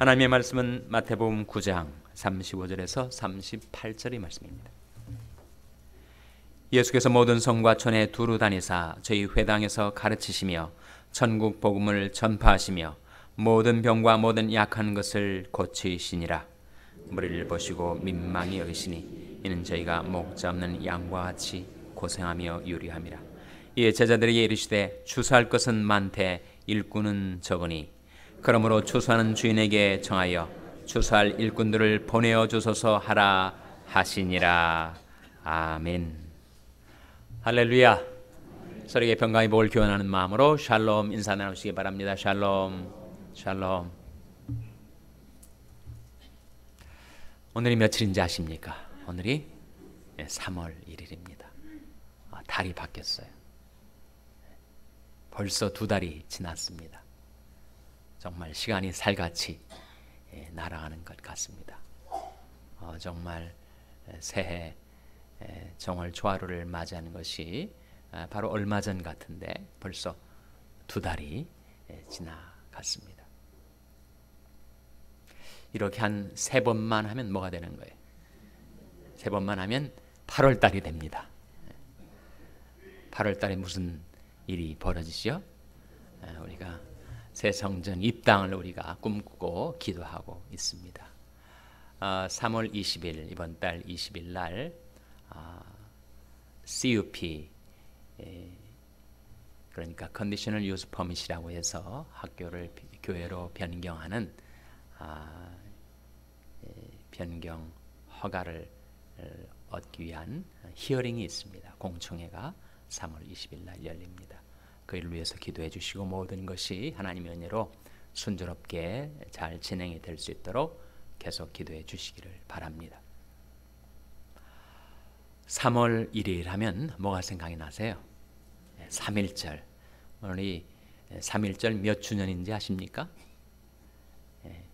하나님의 말씀은 마태복음 9장 35절에서 38절의 말씀입니다. 예수께서 모든 성과 촌에 두루 다니사 저희 회당에서 가르치시며 천국 복음을 전파하시며 모든 병과 모든 약한 것을 고치시니라. 무리를 보시고 민망히 여기시니 이는 저희가 목자 없는 양과 같이 고생하며 유리함이라. 이에 제자들에게 이르시되 추수할 것은 많되 일꾼은 적으니 그러므로 추수하는 주인에게 정하여 추수할 일꾼들을 보내어 주소서 하라 하시니라. 아멘. 할렐루야. 서로에게 평강의 복을 교환하는 마음으로 샬롬 인사 나누시기 바랍니다. 샬롬. 샬롬. 오늘이 며칠인지 아십니까? 오늘이 3월 1일입니다. 아, 달이 바뀌었어요. 벌써 두 달이 지났습니다. 정말 시간이 살같이 예, 날아가는 것 같습니다. 어, 정말 새해 정월 초하루를 맞이하는 것이 아, 바로 얼마 전 같은데 벌써 두 달이 지나갔습니다. 이렇게 한 세 번만 하면 뭐가 되는 거예요? 세 번만 하면 8월 달이 됩니다. 8월 달에 무슨 일이 벌어지죠? 아, 우리가 새 성전 입당을 우리가 꿈꾸고 기도하고 있습니다. 3월 아, 20일 이번 달 20일 날 아, CUP 그러니까 컨디셔널 유스 퍼밋이라고 해서 학교를 교회로 변경하는 아, 변경 허가를 얻기 위한 히어링이 있습니다. 공청회가 3월 20일 날 열립니다. 그를 위해서 기도해 주시고 모든 것이 하나님의 은혜로 순조롭게 잘 진행이 될 수 있도록 계속 기도해 주시기를 바랍니다. 3월 1일 하면 뭐가 생각이 나세요? 3일절. 오늘이 3일절 몇 주년인지 아십니까? 예,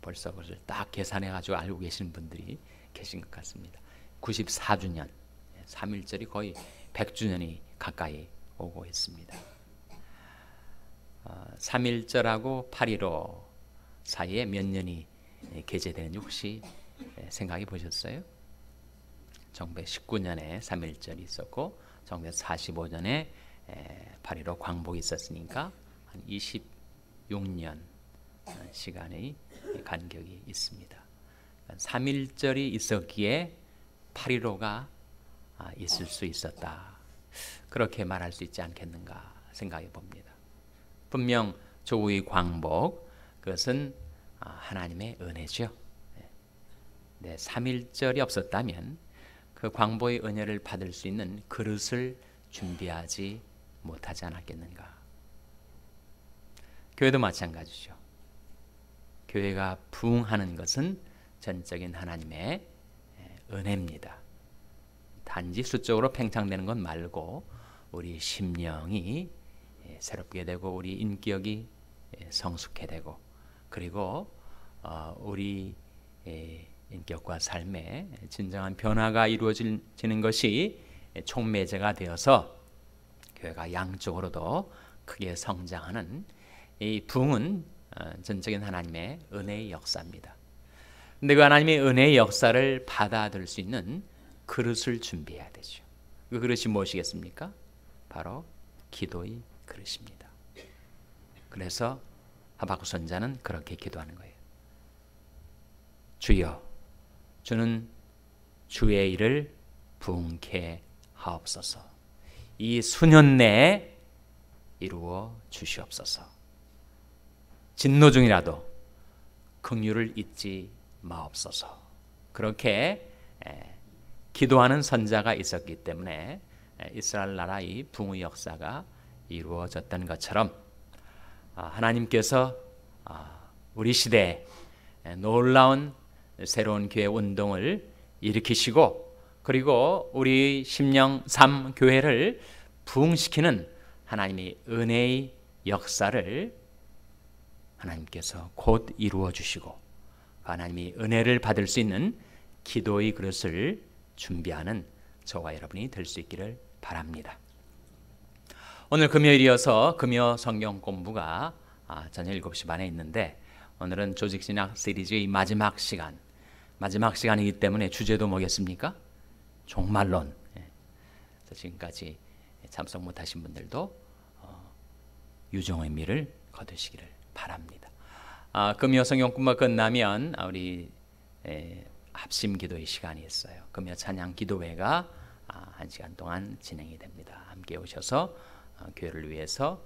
벌써 그것을 딱 계산해 가지고 알고 계시는 분들이 계신 것 같습니다. 94주년. 3일절이 거의 100주년이 가까이 오고 있습니다. 어, 3일절하고 8.15 사이에 몇 년이 게재되는지 혹시 생각해 보셨어요? 1919년에 3.1절이 있었고 1945년에 8.15 광복이 있었으니까 한 26년 시간의 간격이 있습니다. 3.1절이 있었기에 8.15가 아, 있을 수 있었다. 그렇게 말할 수 있지 않겠는가 생각해 봅니다. 분명 조의 광복 그것은 아, 하나님의 은혜죠. 네, 3일절이 없었다면 그 광복의 은혜를 받을 수 있는 그릇을 준비하지 못하지 않았겠는가. 교회도 마찬가지죠. 교회가 부흥하는 것은 전적인 하나님의 은혜입니다. 단지 수적으로 팽창되는 것 말고 우리 심령이 예, 새롭게 되고 우리 인격이 예, 성숙해 되고 그리고 어, 우리 예, 인격과 삶에 진정한 변화가 이루어지는 것이 총매제가 되어서 교회가 양쪽으로도 크게 성장하는 이 붕은 어, 전적인 하나님의 은혜의 역사입니다. 근데 그 하나님의 은혜의 역사를 받아들일 수 있는 그릇을 준비해야 되죠. 그 그릇이 무엇이겠습니까? 바로 기도의 그릇입니다. 그래서 하박국 선자는 그렇게 기도하는 거예요. 주여, 주는 주의 일을 부흥케 하옵소서. 이 수년 내에 이루어 주시옵소서. 진노 중이라도 긍휼을 잊지 마옵소서. 그렇게 기도하는 선자가 있었기 때문에 이스라엘 나라의 붕의 역사가 이루어졌던 것처럼 아, 하나님께서 아, 우리 시대에 놀라운 새로운 교회 운동을 일으키시고 그리고 우리 심령 삶 교회를 부흥시키는 하나님의 은혜의 역사를 하나님께서 곧 이루어 주시고 하나님이 은혜를 받을 수 있는 기도의 그릇을 준비하는 저와 여러분이 될 수 있기를 바랍니다. 오늘 금요일이어서 금요 성경 공부가 아, 저녁 7시 반에 있는데 오늘은 조직신학 시리즈의 마지막 시간. 마지막 시간이기 때문에 주제도 뭐겠습니까? 종말론. 예. 지금까지 참석 못하신 분들도 어, 유종 의 미를 거두시기를 바랍니다. 아, 금요 성경공부 끝나면 우리 에, 합심 기도의 시간이 있어요. 금요 찬양 기도회가 아, 한 시간 동안 진행이 됩니다. 함께 오셔서 아, 교회를 위해서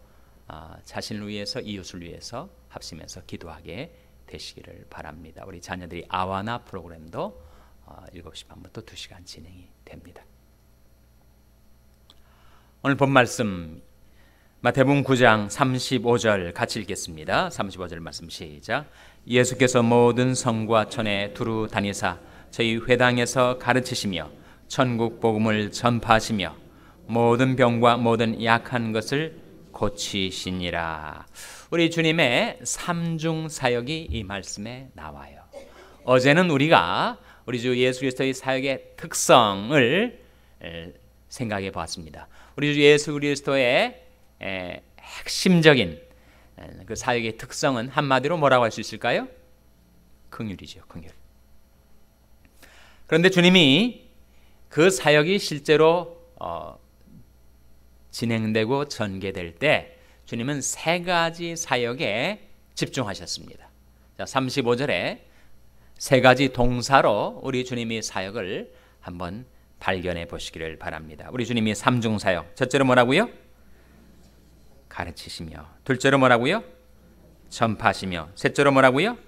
아, 자신을 위해서 이웃을 위해서 합심해서 기도하게 되시기를 바랍니다. 우리 자녀들이 아와나 프로그램도 7시 반부터 2시간 진행이 됩니다. 오늘 본 말씀 마태복음 9장 35절 같이 읽겠습니다. 35절 말씀 시작. 예수께서 모든 성과 천에 두루 다니사 저희 회당에서 가르치시며 천국 복음을 전파하시며 모든 병과 모든 약한 것을 고치시니라. 우리 주님의 삼중 사역이 이 말씀에 나와요. 어제는 우리가 우리 주 예수 그리스도의 사역의 특성을 생각해 보았습니다. 우리 주 예수 그리스도의 핵심적인 그 사역의 특성은 한마디로 뭐라고 할 수 있을까요? 긍휼이죠, 긍휼. 그런데 주님이 그 사역이 실제로 어, 진행되고 전개될 때 주님은 세 가지 사역에 집중하셨습니다. 자, 35절에 세 가지 동사로 우리 주님이 사역을 한번 발견해 보시기를 바랍니다. 우리 주님이 삼중 사역. 첫째로 뭐라고요? 가르치시며 둘째로 뭐라고요? 전파하시며 셋째로 뭐라고요?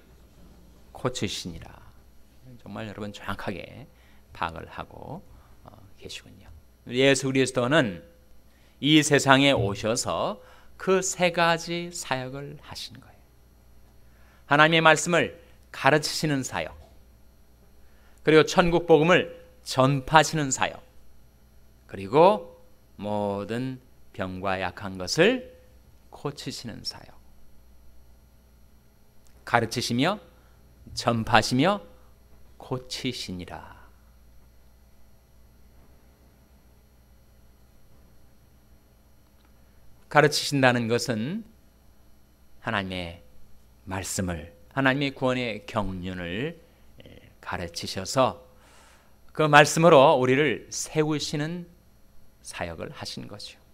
고치시니라. 정말 여러분 정확하게 파악을 하고 어, 계시군요. 예수 그리스도는 이 세상에 오셔서 그 세 가지 사역을 하신 거예요. 하나님의 말씀을 가르치시는 사역, 그리고 천국 복음을 전파하시는 사역, 그리고 모든 병과 약한 것을 고치시는 사역. 가르치시며 전파하시며 고치시니라. 가르치신다는 것은 하나님의 말씀을 하나님의 구원의 경륜을 가르치셔서 그 말씀으로 우리를 세우시는 사역을 하신 거죠.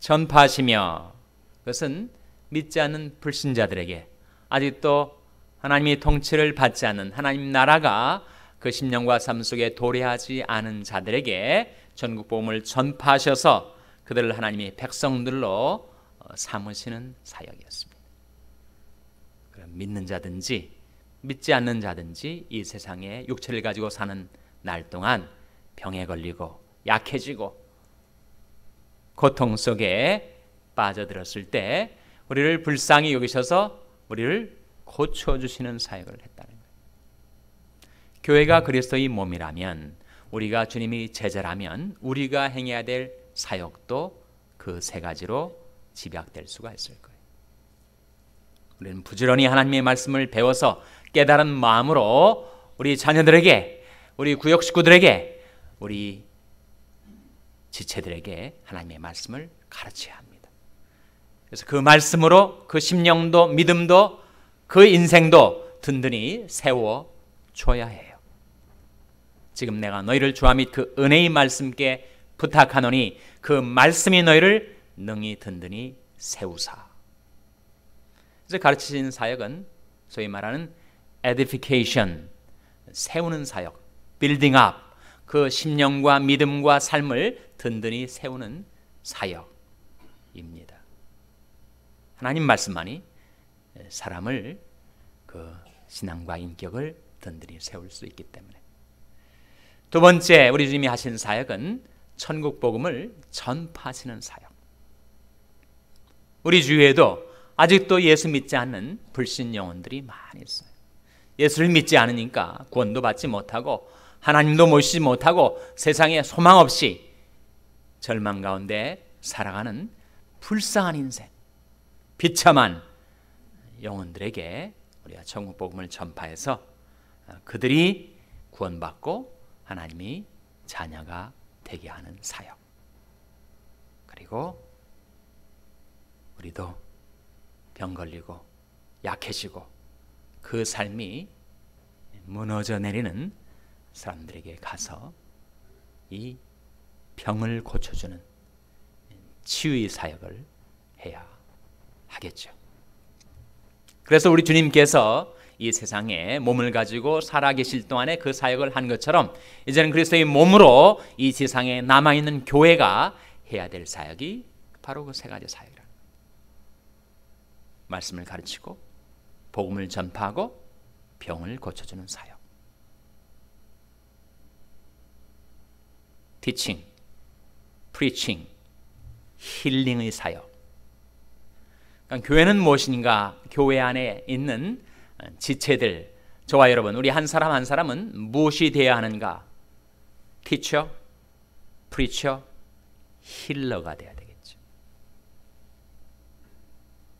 전파하시며 그것은 믿지 않는 불신자들에게 아직도 하나님의 통치를 받지 않는 하나님 나라가 그 심령과 삶 속에 도래하지 않은 자들에게 전국 복음을 전파하셔서 그들을 하나님의 백성들로 어, 삼으시는 사역이었습니다. 믿는 자든지 믿지 않는 자든지 이 세상에 육체를 가지고 사는 날 동안 병에 걸리고 약해지고 고통 속에 빠져들었을 때 우리를 불쌍히 여기셔서 우리를 고쳐 주시는 사역을 했다는 거예요. 교회가 그리스도의 몸이라면 우리가 주님이 제자라면 우리가 행해야 될 사역도 그 세 가지로 집약될 수가 있을 거예요. 우리는 부지런히 하나님의 말씀을 배워서 깨달은 마음으로 우리 자녀들에게, 우리 구역 식구들에게, 우리 지체들에게 하나님의 말씀을 가르쳐야 합니다. 그래서 그 말씀으로 그 심령도 믿음도 그 인생도 든든히 세워 줘야 해요. 지금 내가 너희를 주와 및 그 은혜의 말씀께 부탁하노니 그 말씀이 너희를 능히 든든히 세우사. 그래서 가르치신 사역은 소위 말하는 edification, 세우는 사역, building up, 그 심령과 믿음과 삶을 든든히 세우는 사역입니다. 하나님 말씀만이 사람을 그 신앙과 인격을 든든히 세울 수 있기 때문에 두 번째 우리 주님이 하신 사역은 천국 복음을 전파하시는 사역. 우리 주위에도 아직도 예수 믿지 않는 불신 영혼들이 많이 있어요. 예수를 믿지 않으니까 구원도 받지 못하고 하나님도 모시지 못하고 세상에 소망 없이 절망 가운데 살아가는 불쌍한 인생, 비참한 영혼들에게 우리가 천국 복음을 전파해서 그들이 구원받고 하나님이 자녀가 되게 하는 사역. 그리고 우리도 병 걸리고 약해지고 그 삶이 무너져 내리는 사람들에게 가서 이 병을 고쳐주는 치유의 사역을 해야 하겠죠. 그래서 우리 주님께서 이 세상에 몸을 가지고 살아계실 동안에 그 사역을 한 것처럼 이제는 그리스도의 몸으로 이 세상에 남아있는 교회가 해야 될 사역이 바로 그 세 가지 사역이라. 말씀을 가르치고 복음을 전파하고 병을 고쳐주는 사역. 티칭, 프리칭, 힐링의 사역. 그러니까 교회는 무엇인가? 교회 안에 있는 지체들, 저와 여러분, 우리 한 사람 한 사람은 무엇이 되어야 하는가? 티처, 프리처, 힐러가 돼야 되겠죠.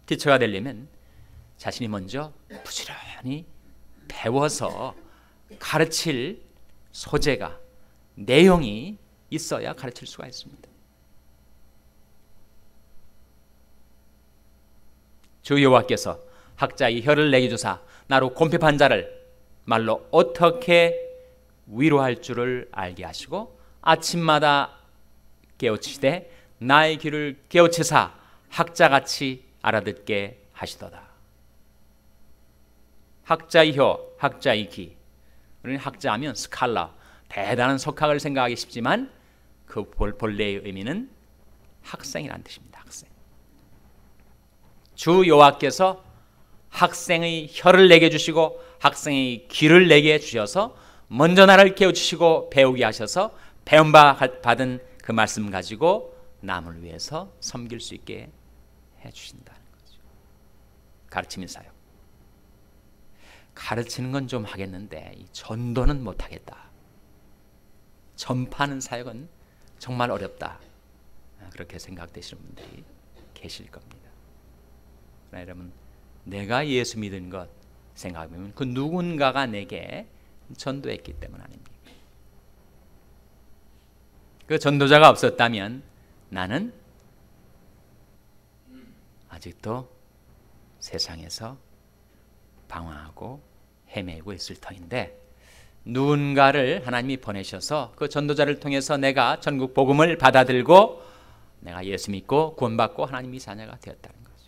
티처가 되려면 자신이 먼저 부지런히 배워서 가르칠 소재가 내용이 있어야 가르칠 수가 있습니다. 주 여호와께서 학자의 혀를 내게 주사 나로 곰핍한 자를 말로 어떻게 위로할 줄을 알게 하시고 아침마다 깨우치되 나의 귀를 깨우치사 학자같이 알아듣게 하시도다. 학자의 혀, 학자의 귀. 우리는 학자하면 스칼라, 대단한 석학을 생각하기 쉽지만 그 본래의 의미는 학생이라는 뜻입니다. 학생. 주 여호와께서 학생의 혀를 내게 주시고 학생의 귀를 내게 주셔서 먼저 나를 깨우치시고 배우게 하셔서 배움 받은 그 말씀 가지고 남을 위해서 섬길 수 있게 해 주신다는 거죠. 가르침의 사역. 가르치는 건 좀 하겠는데 전도는 못 하겠다. 전파하는 사역은 정말 어렵다. 그렇게 생각되시는 분들이 계실 겁니다. 여러분, 내가 예수 믿은 것 생각하면 그 누군가가 내게 전도했기 때문 아닙니까? 그 전도자가 없었다면 나는 아직도 세상에서 방황하고 헤매고 있을 터인데 누군가를 하나님이 보내셔서 그 전도자를 통해서 내가 전국 복음을 받아들고 내가 예수 믿고 구원받고 하나님이 자녀가 되었다는 거죠.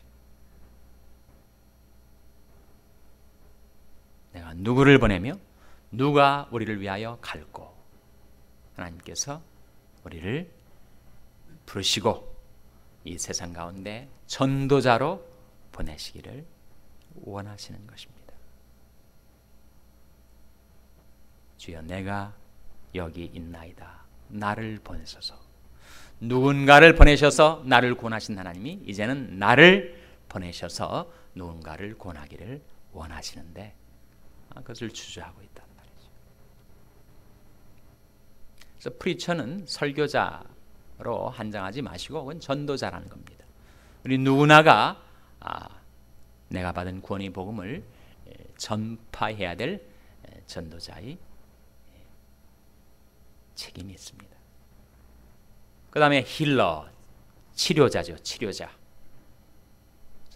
내가 누구를 보내며 누가 우리를 위하여 갈고 하나님께서 우리를 부르시고 이 세상 가운데 전도자로 보내시기를 원하시는 것입니다. 주여 내가 여기 있나이다. 나를 보내소서. 누군가를 보내셔서 나를 구원하신 하나님이 이제는 나를 보내셔서 누군가를 구원하기를 원하시는데 아, 그것을 주저하고 있단 말이죠. 그래서 프리처는 설교자로 한정하지 마시고 그건 전도자라는 겁니다. 우리 누구나가 아, 내가 받은 구원의 복음을 전파해야 될 전도자의 책임이 있습니다. 그 다음에 힐러, 치료자죠. 치료자.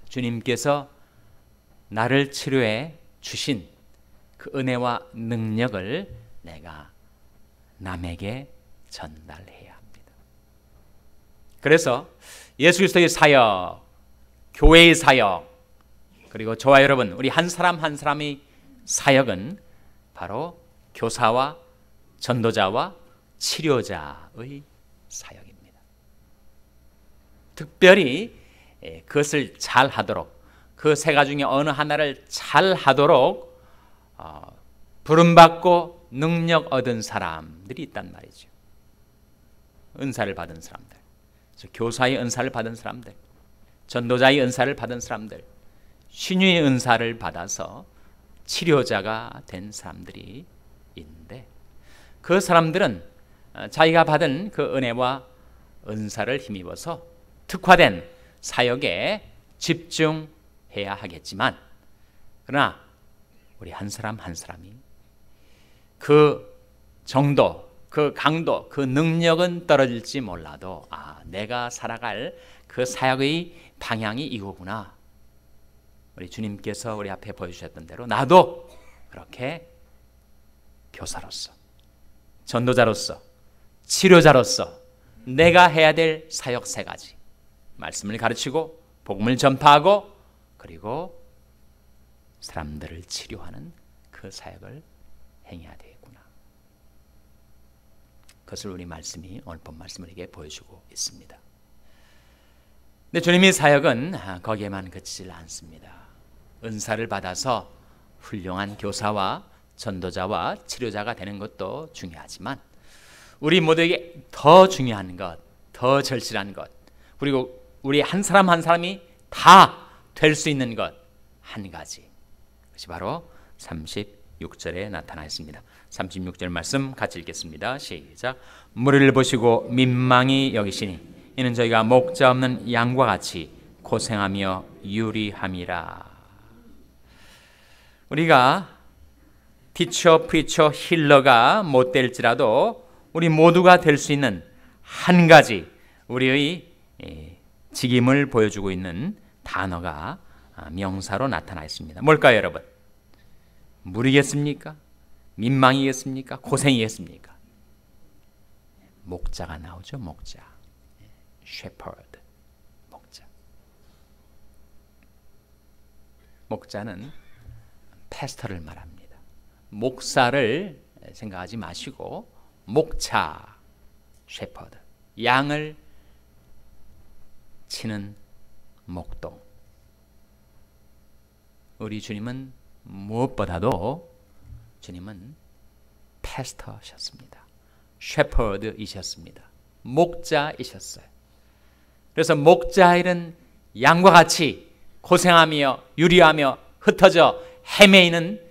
주님께서 나를 치료해 주신 그 은혜와 능력을 내가 남에게 전달해야 합니다. 그래서 예수 그리스도의 사역, 교회의 사역, 그리고 저와 여러분, 우리 한 사람 한 사람의 사역은 바로 교사와 전도자와 치료자의 사역입니다. 특별히 예, 그것을 잘 하도록 그 세 가지 중에 어느 하나를 잘 하도록 어, 부름받고 능력 얻은 사람들이 있단 말이죠. 은사를 받은 사람들, 교사의 은사를 받은 사람들, 전도자의 은사를 받은 사람들, 신유의 은사를 받아서 치료자가 된 사람들이 있는데 그 사람들은 어, 자기가 받은 그 은혜와 은사를 힘입어서 특화된 사역에 집중해야 하겠지만 그러나 우리 한 사람 한 사람이 그 정도, 그 강도, 그 능력은 떨어질지 몰라도 아, 내가 살아갈 그 사역의 방향이 이거구나. 우리 주님께서 우리 앞에 보여주셨던 대로 나도 그렇게 교사로서, 전도자로서, 치료자로서 내가 해야 될 사역 세 가지. 말씀을 가르치고, 복음을 전파하고, 그리고 사람들을 치료하는 그 사역을 행해야 되겠구나. 그것을 우리 말씀이 오늘 본 말씀을 이게 보여주고 있습니다. 근데 주님의 사역은 거기에만 그치질 않습니다. 은사를 받아서 훌륭한 교사와 전도자와 치료자가 되는 것도 중요하지만 우리 모두에게 더 중요한 것, 더 절실한 것, 그리고 우리 한 사람 한 사람이 다 될 수 있는 것 한 가지. 그것이 바로 36절에 나타나 있습니다. 36절 말씀 같이 읽겠습니다. 시작. 무리를 보시고 민망히 여기시니 이는 저희가 목자 없는 양과 같이 고생하며 유리함이라. 우리가 티처, 프리처, 힐러가 못 될지라도 우리 모두가 될 수 있는 한 가지 우리의 직임을 보여주고 있는 단어가 명사로 나타나 있습니다. 뭘까요, 여러분? 무리겠습니까? 민망이겠습니까? 고생이겠습니까? 목자가 나오죠, 목자. shepherd, 목자. 목자는 패스터를 말합니다. 목사를 생각하지 마시고 목차, shepherd, 양을 치는 목동. 우리 주님은 무엇보다도 주님은 패스터셨습니다. 셰퍼드이셨습니다. 목자이셨어요. 그래서 목자 일은 양과 같이 고생하며 유리하며 흩어져 헤매이는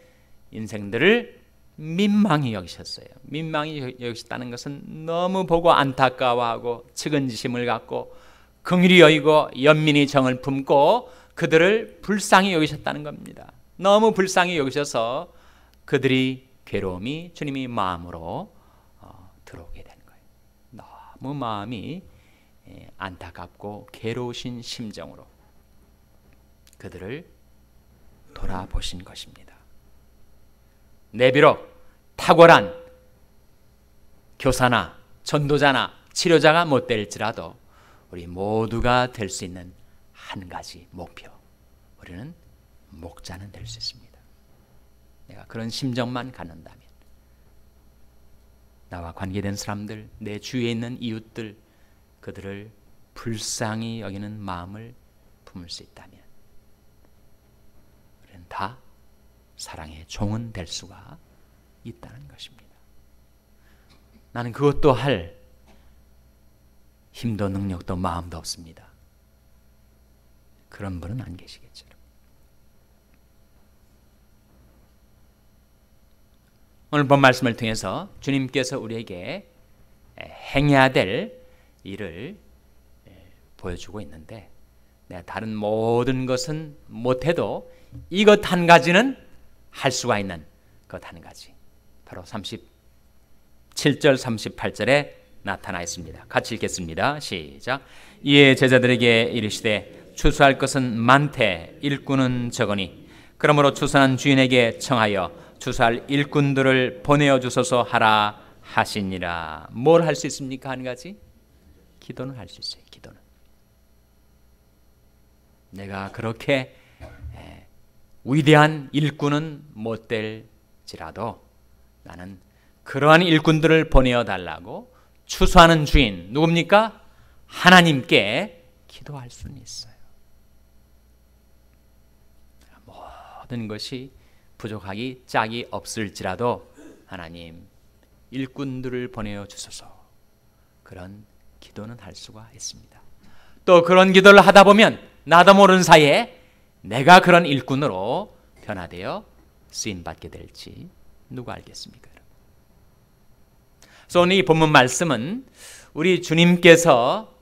인생들을 민망히 여기셨어요. 민망히 여기셨다는 것은 너무 보고 안타까워하고 측은지심을 갖고 긍휼히 여기고 연민이 정을 품고 그들을 불쌍히 여기셨다는 겁니다. 너무 불쌍히 여기셔서 그들이 괴로움이 주님이 마음으로 어, 들어오게 된 거예요. 너무 마음이 예, 안타깝고 괴로우신 심정으로 그들을 돌아보신 것입니다. 내비록 탁월한 교사나 전도자나 치료자가 못 될지라도 우리 모두가 될 수 있는 한 가지 목표. 우리는 목자는 될 수 있습니다. 내가 그런 심정만 갖는다면 나와 관계된 사람들, 내 주위에 있는 이웃들 그들을 불쌍히 여기는 마음을 품을 수 있다면 우리는 다 사랑의 종은 될 수가 있다는 것입니다. 나는 그것도 할 힘도 능력도 마음도 없습니다. 그런 분은 안 계시겠죠. 오늘 본 말씀을 통해서 주님께서 우리에게 행해야 될 일을 보여주고 있는데 다른 모든 것은 못해도 이것 한 가지는 할 수가 있는 것한 가지. 바로 37절 38절에 나타나 있습니다. 같이 읽겠습니다. 시작. 이에 제자들에게 이르시되 추수할 것은 많되 일꾼은 적으니 그러므로 추수한 주인에게 청하여 주살 일꾼들을 보내어 주소서 하라 하시니라. 뭘 할 수 있습니까? 한 가지? 기도는 할 수 있어요. 기도는. 내가 그렇게 위대한 일꾼은 못 될지라도 나는 그러한 일꾼들을 보내어 달라고 추수하는 주인 누굽니까? 하나님께 기도할 수는 있어요. 모든 것이 부족하기 짝이 없을지라도 하나님 일꾼들을 보내어 주소서. 그런 기도는 할 수가 있습니다. 또 그런 기도를 하다 보면 나도 모르는 사이에 내가 그런 일꾼으로 변화되어 쓰임 받게 될지 누가 알겠습니까? 그래서 오늘 이 본문 말씀은 우리 주님께서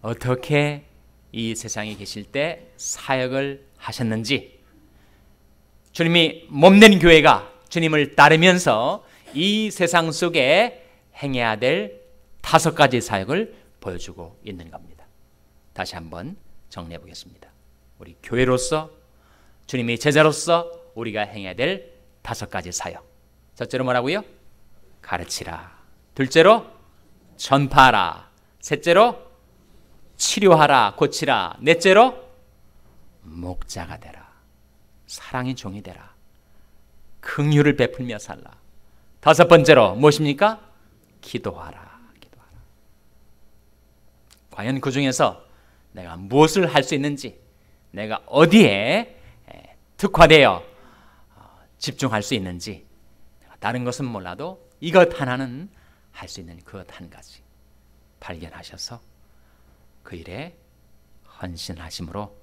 어떻게 이 세상에 계실 때 사역을 하셨는지 주님이 몸낸 교회가 주님을 따르면서 이 세상 속에 행해야 될 다섯 가지 사역을 보여주고 있는 겁니다. 다시 한번 정리해 보겠습니다. 우리 교회로서 주님의 제자로서 우리가 행해야 될 다섯 가지 사역. 첫째로 뭐라고요? 가르치라. 둘째로 전파하라. 셋째로 치료하라, 고치라. 넷째로 목자가 되라. 사랑의 종이 되라. 긍휼을 베풀며 살라. 다섯 번째로 무엇입니까? 기도하라. 기도하라. 과연 그 중에서 내가 무엇을 할 수 있는지, 내가 어디에 특화되어 어, 집중할 수 있는지, 다른 것은 몰라도 이것 하나는 할 수 있는 그것 한 가지 발견하셔서 그 일에 헌신하심으로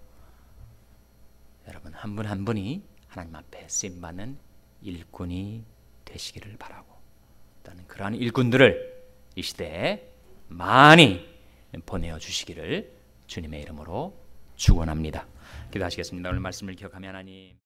여러분 한 분한 분이 하나님 앞에 쓰임 받는 일꾼이 되시기를 바라고 또는 그러한 일꾼들을 이 시대에 많이 보내어 주시기를 주님의 이름으로 축원합니다. 기도하시겠습니다. 오늘 말씀을 기억하며 하나님